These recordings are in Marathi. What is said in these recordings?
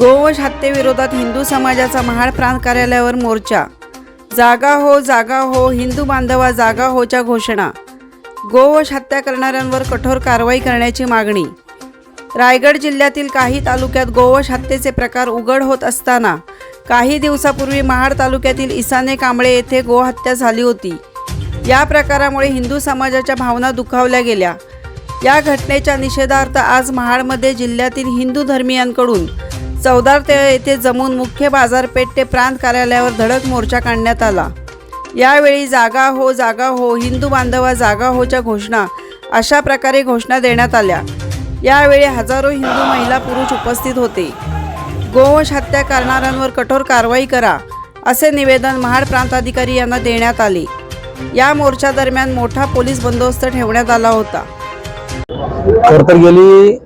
गोवंश हत्येविरोधात हिंदू समाजाचा महाड प्रांत कार्यालयावर मोर्चा. जागा हो जागा हो हिंदू बांधवा जागा होच्या घोषणा. गोवंश हत्या करणाऱ्यांवर कठोर कारवाई करण्याची मागणी. रायगड जिल्ह्यातील काही तालुक्यात गोवंश हत्येचे प्रकार उघड होत असताना काही दिवसापूर्वी महाड तालुक्यातील इसाने कांबळे येथे गोहत्या झाली होती. या प्रकारामुळे हिंदू समाजाच्या भावना दुखावल्या गेल्या. या घटनेच्या निषेधार्थ आज महाडमध्ये जिल्ह्यातील हिंदू धर्मियांकडून चौदार ते येथे जमून मुख्य बाजारपेठ ते प्रांत कार्यालयावर धडक मोर्चा काढण्यात आला. यावेळी जागा हो जागा हो हिंदू बांधवा जागा होच्या घोषणा अशा प्रकारे घोषणा देण्यात आल्या. यावेळी हजारो हिंदू महिला पुरुष उपस्थित होते. गोवंश हत्या करणाऱ्यांवर कठोर कारवाई करा असे निवेदन महाड प्रांताधिकारी यांना देण्यात आले. या मोर्चा दरम्यान मोठा पोलीस बंदोबस्त ठेवण्यात आला होता. खर तर गेली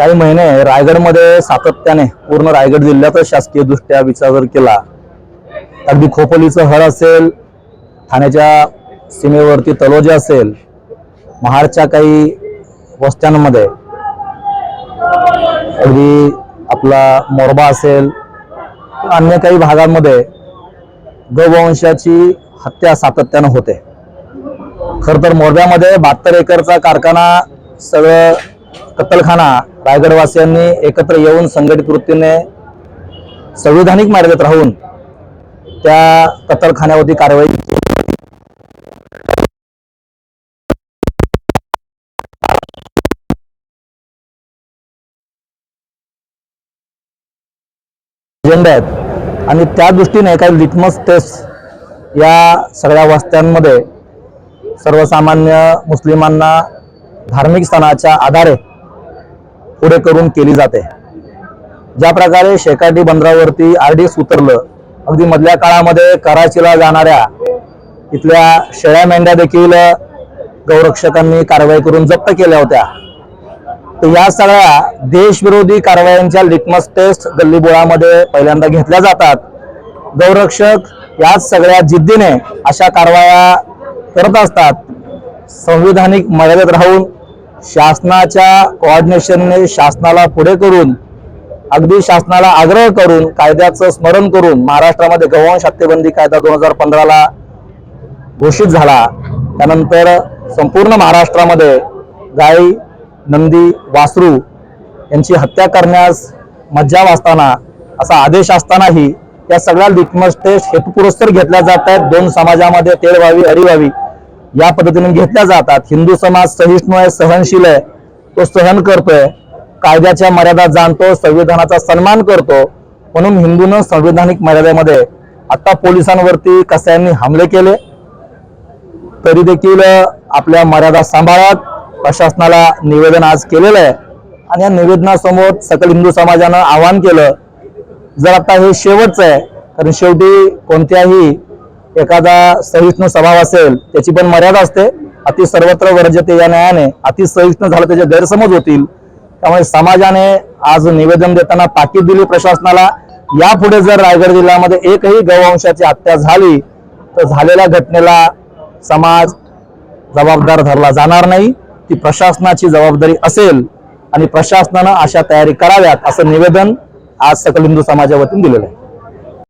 काही महिने रायगडमध्ये सातत्याने पूर्ण रायगड जिल्ह्यातच शासकीय दृष्ट्या विचार जर केला. अगदी खोपोलीचं हळ असेल ठाण्याच्या सीमेवरती तलोजा असेल महाडच्या काही वस्त्यांमध्ये अगदी आपला मोरबा असेल अन्य काही भागांमध्ये गौवंशाची हत्या सातत्यानं होते. खर तर मोरब्यामध्ये बहात्तर एकरचा कारखाना सगळं कत्तलखाना रायगडवासियांनी एकत्र येऊन संघटित वृत्तीने संविधानिक मार्गात राहून त्या कत्तलखान्यावरती कारवाई एजेंडा आहेत. आणि त्या दृष्टीने काही लिटमस टेस्ट या सगळ्या वस्त्यांमध्ये सर्वसामान्य मुस्लिमांना धार्मिक स्थानाच्या आधारे पुढे करून केली जाते. ज्या प्रकारे शेकाटी बंदरावरती आर डी उतरलं अगदी मधल्या काळामध्ये कराचीला जाणाऱ्या इथल्या शेळ्या मेंढ्या देखील गौरक्षकांनी कारवाई करून जप्त केल्या होत्या. तर या सगळ्या देशविरोधी कारवायांच्या लिटमस टेस्ट गल्लीबोळामध्ये पहिल्यांदा घेतल्या जातात. गौरक्षक याच सगळ्या जिद्दीने अशा कारवाया करत असतात. संविधानिक मर्यादेत राहून शासनाच्या कोऑर्डिनेशनने शासनाला पुढे करून अगदी शासनाला आग्रह करून कायद्याचं स्मरण करून महाराष्ट्रामध्ये गौवंश हत्येबंदी कायदा दोन हजार पंधराला घोषित झाला. त्यानंतर संपूर्ण महाराष्ट्रामध्ये गाई नंदी वासरू यांची हत्या करण्यास मज्जाव असताना असा आदेश असतानाही या सगळ्या लिटमस टेस्ट हेतुपुरस्तर घेतल्या जात आहेत. दोन समाजामध्ये तेल व्हावी हरी व्हावी या पद्धतीने घेतल्या जातात. हिंदू समाज सहिष्णू आहे सहनशील आहे तो सहन करतोय कायद्याच्या मर्यादा जाणतो संविधानाचा सन्मान करतो. म्हणून हिंदूनं संविधानिक मर्यादेमध्ये आता पोलिसांवरती कसायांनी हमले केले. तरी देखील आपल्या मर्यादा सांभाळत प्रशासनाला निवेदन आज केलेलं आहे. आणि या निवेदनासमोर सकल हिंदू समाजानं आवाहन केलं जर आता हे शेवटचं आहे कारण शेवटी कोणत्याही एखादा सहिष्णू स्वभाव असेल त्याची पण मर्यादा असते. अति सर्वत्र वर्जते या न्यायाने अति सहिष्णू झालं त्याचे गैरसमज होतील. त्यामुळे समाजाने आज निवेदन देताना ताकीद दिली प्रशासनाला. यापुढे जर रायगड जिल्ह्यामध्ये एकही गौवंशाची हत्या झाली तर झालेल्या घटनेला समाज जबाबदार धरला जाणार नाही. ती प्रशासनाची जबाबदारी असेल आणि प्रशासनानं अशा तयारी कराव्यात असं निवेदन आज सकल हिंदू समाजावतीने दिलेलं आहे.